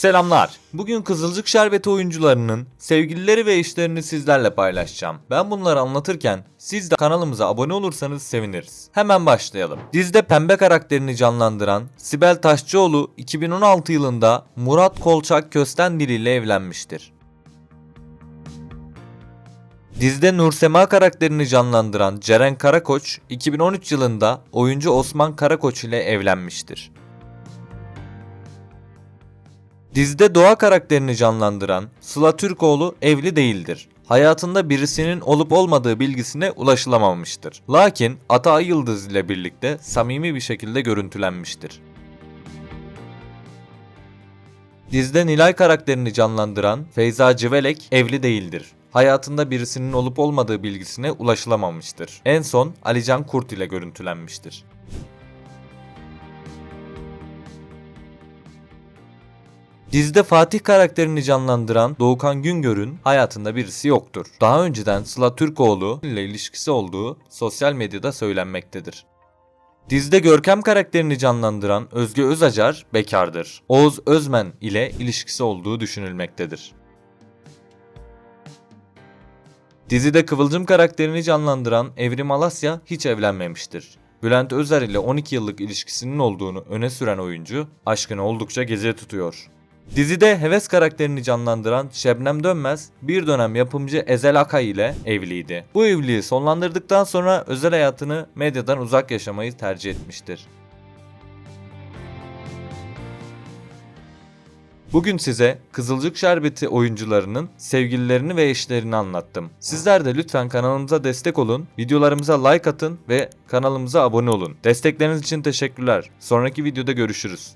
Selamlar. Bugün Kızılcık Şerbeti oyuncularının sevgilileri ve eşlerini sizlerle paylaşacağım. Ben bunları anlatırken siz de kanalımıza abone olursanız seviniriz. Hemen başlayalım. Dizide pembe karakterini canlandıran Sibel Taşçıoğlu 2016 yılında Murat Kolçak Köstendil ile evlenmiştir. Dizide Nursema karakterini canlandıran Ceren Karakoç 2013 yılında oyuncu Osman Karakoç ile evlenmiştir. Dizide Doğa karakterini canlandıran Sıla Türkoğlu evli değildir. Hayatında birisinin olup olmadığı bilgisine ulaşılamamıştır. Lakin Ata Yıldız ile birlikte samimi bir şekilde görüntülenmiştir. Dizide Nilay karakterini canlandıran Feyza Civelek evli değildir. Hayatında birisinin olup olmadığı bilgisine ulaşılamamıştır. En son Alican Kurt ile görüntülenmiştir. Dizide Fatih karakterini canlandıran Doğukan Güngör'ün hayatında birisi yoktur. Daha önceden Sıla Türkoğlu ile ilişkisi olduğu sosyal medyada söylenmektedir. Dizide Görkem karakterini canlandıran Özge Özacar bekardır. Oğuz Özmen ile ilişkisi olduğu düşünülmektedir. Dizide Kıvılcım karakterini canlandıran Evrim Alasya hiç evlenmemiştir. Bülent Özer ile 12 yıllık ilişkisinin olduğunu öne süren oyuncu aşkını oldukça gece tutuyor. Dizide Heves karakterini canlandıran Şebnem Dönmez bir dönem yapımcı Ezel Akay ile evliydi. Bu evliliği sonlandırdıktan sonra özel hayatını medyadan uzak yaşamayı tercih etmiştir. Bugün size Kızılcık Şerbeti oyuncularının sevgililerini ve eşlerini anlattım. Sizler de lütfen kanalımıza destek olun, videolarımıza like atın ve kanalımıza abone olun. Destekleriniz için teşekkürler. Sonraki videoda görüşürüz.